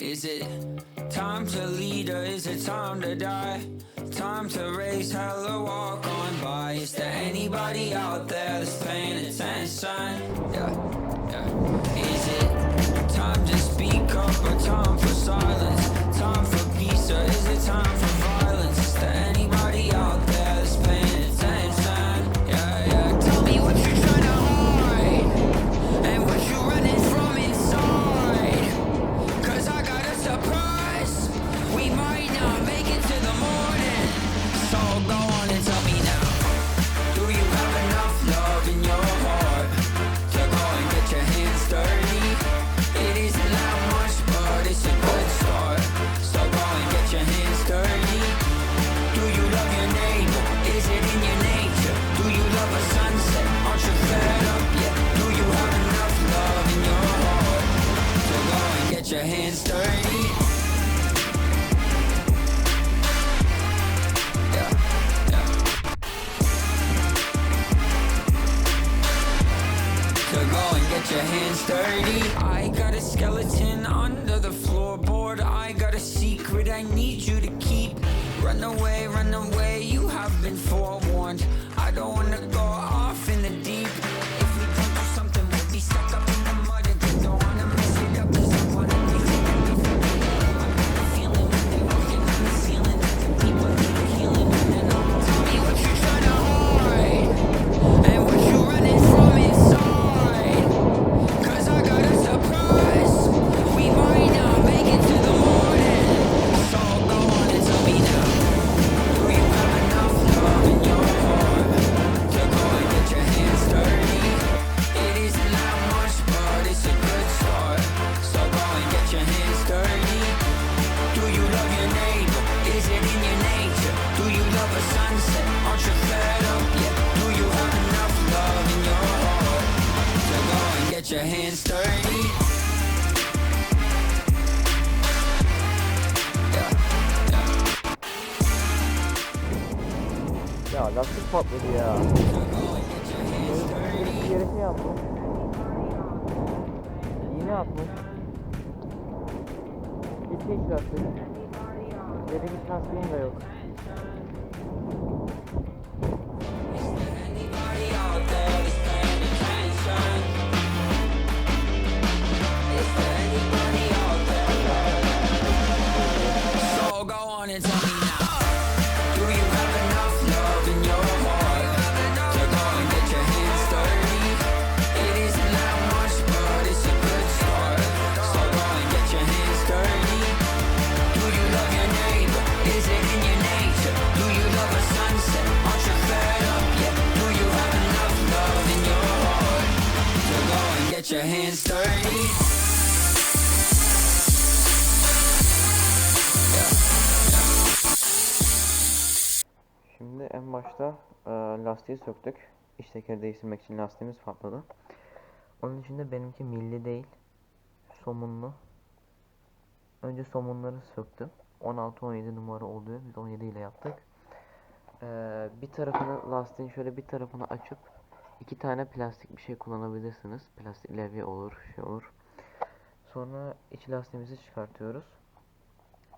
Is it time to lead or is it time to die? Time to raise hell or walk on by. Is there anybody out there that's paying attention? Yeah, your hands dirty. I got a skeleton under the floorboard. I got a secret I need you to keep. Run away, run away, you have been forewarned. I don't wanna go Yeah, yeah. Ya lastik patladı ya. And. Bir yere şey yapmış. İğne atmış. Gitti hiç lastik. Geri git lastiğin de yok. Get your hands dirty? Şimdi en başta e, lastiği söktük. İç tekeri değiştirmek için lastiğimiz patladı. Onun için de benimki milli değil. Somunlu. Önce somunları söktüm. 16-17 numara oluyor. Biz 17 ile yaptık. Ee, bir tarafını lastiğin şöyle bir tarafını açıp iki tane plastik bir şey kullanabilirsiniz. Plastik levye olur, şey olur. Sonra iç lastiğimizi çıkartıyoruz.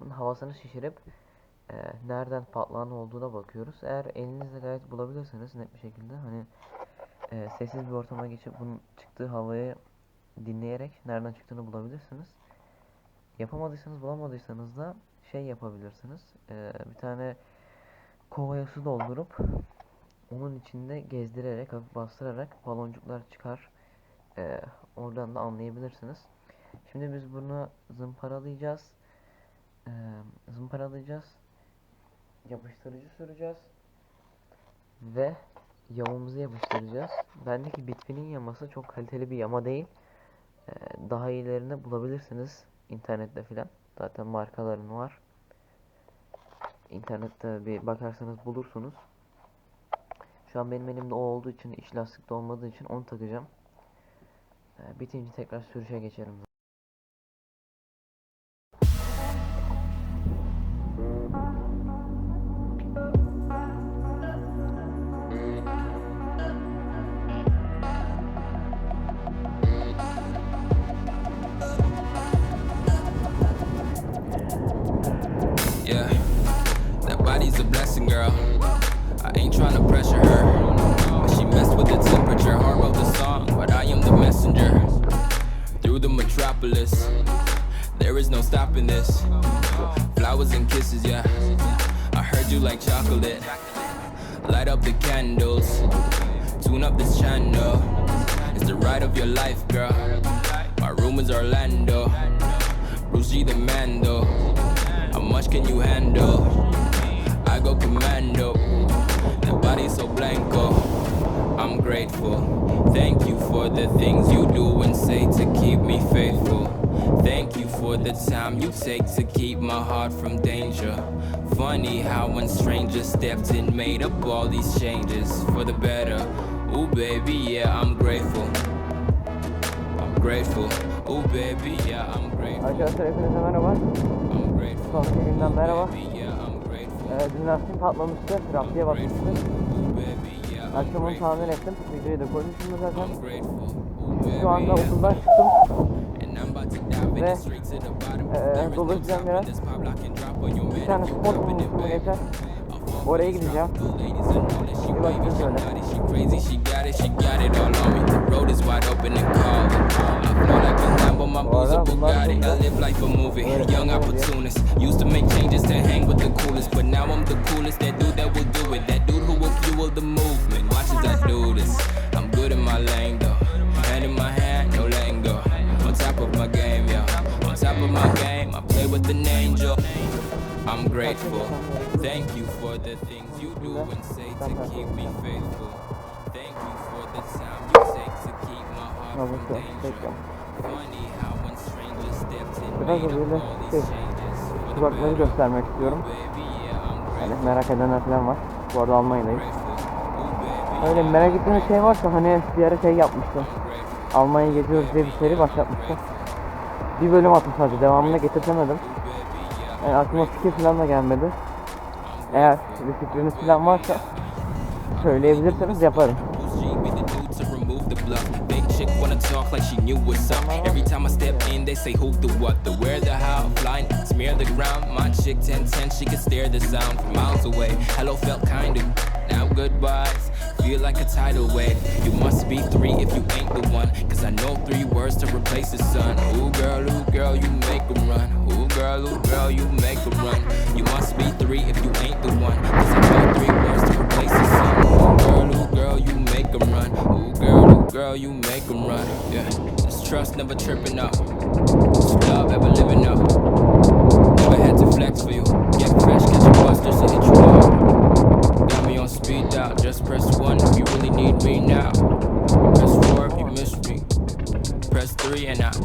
Bunun havasını şişirip e, nereden patlağın olduğuna bakıyoruz. Eğer elinizle gayet bulabilirseniz net bir şekilde hani e, sessiz bir ortama geçip bunun çıktığı havayı dinleyerek nereden çıktığını bulabilirsiniz. Yapamadıysanız bulamadıysanız da şey yapabilirsiniz. E, bir tane kovaya su doldurup onun içinde gezdirerek hafif bastırarak baloncuklar çıkar. E, oradan da anlayabilirsiniz. Şimdi biz bunu zımparalayacağız. E, zımparalayacağız yapıştırıcı süreceğiz ve yamamızı yapıştıracağız. Bendeki bitkinin yaması çok kaliteli bir yama değil. Ee, daha iyilerini bulabilirsiniz internette filan. Zaten markaların var. İnternette bir bakarsanız bulursunuz. Şu an benim elimde o olduğu için iç lastikte olmadığı için onu takacağım. Ee, bitince tekrar sürüşe geçerim. Metropolis. There is no stopping this. Flowers and kisses, yeah. I heard you like chocolate. Light up the candles. Tune up this channel. It's the ride of your life, girl. My room is Orlando. Bruce G the Mando. How much can you handle? I go commando. The body's so blanco. Grateful. Thank you for the things you do and say to keep me faithful. Thank you for the time you take to keep my heart from danger. Funny how when strangers stepped in, made up all these changes for the better. Ooh, baby, yeah, I'm grateful. I'm grateful. Ooh, baby, yeah, I'm grateful. Arkadaşlar hepinize merhaba. I'm grateful. Son iki günden merhaba. Baby, yeah, I'm grateful. Ee, dün lastiğim patlamıştı. Trafiğe batmıştı. Ooh, baby, yeah, I'm Akşam onu grateful. tamir ettim. Videoyu da zaten. I'm grateful. Ooh, Şu anda okuldan çıktım. Ve no dolaşacağım biraz. Bir tane spor bulmuştum geçen. Oraya gideceğim. Bir bakacağız öyle. She crazy, she got it, she got it all on me. The road is wide open and cold. I feel like a Lambo, my Bu arada bunlar movie, Böyle young opportunist. Used to make changes to hang with the coolest, but now I'm the coolest. That do angel. I'm grateful. Thank you for the things you do and say to keep me faithful. Thank you for the time you take to keep my heart from danger. Funny how when strangers stepped in, made up all şey, these changes. For the kulakları göstermek istiyorum. I'm Yani merak edenler falan var. Bu arada Almanya'dayım. baby, Öyle merak ettiğiniz şey varsa hani bir ara şey yapmıştım. Almanya'ya geziyoruz diye bir seri başlatmıştım. Bir bölüm attım sadece devamını getirtemedim. Yani aklıma fikir falan da gelmedi. Eğer bir fikriniz falan varsa söyleyebilirseniz yaparım. Chick wanna talk like she knew what's up. Every time I step in, they say who the what, the where, the how. Flying, smear the ground. My chick 1010, she can stare the sound from miles away. Hello felt kinda. Now goodbyes, feel like a tidal wave. You must be three if you ain't the one. Cause I know three words to replace the sun. Ooh girl, ooh girl, you make 'em run. Ooh girl, ooh girl, you make 'em run. You must be three if you ain't the one. Cause I know three words to replace the sun. Ooh girl, ooh girl, you make 'em run. Ooh girl, ooh girl, you make 'em run. Yeah, this trust never tripping up. This love ever living up. Never had to flex for you. Get fresh, catch a busters and hit you up. Got me on speed dial. Just press one if you really need me now. Press four if you miss me. Press three and out.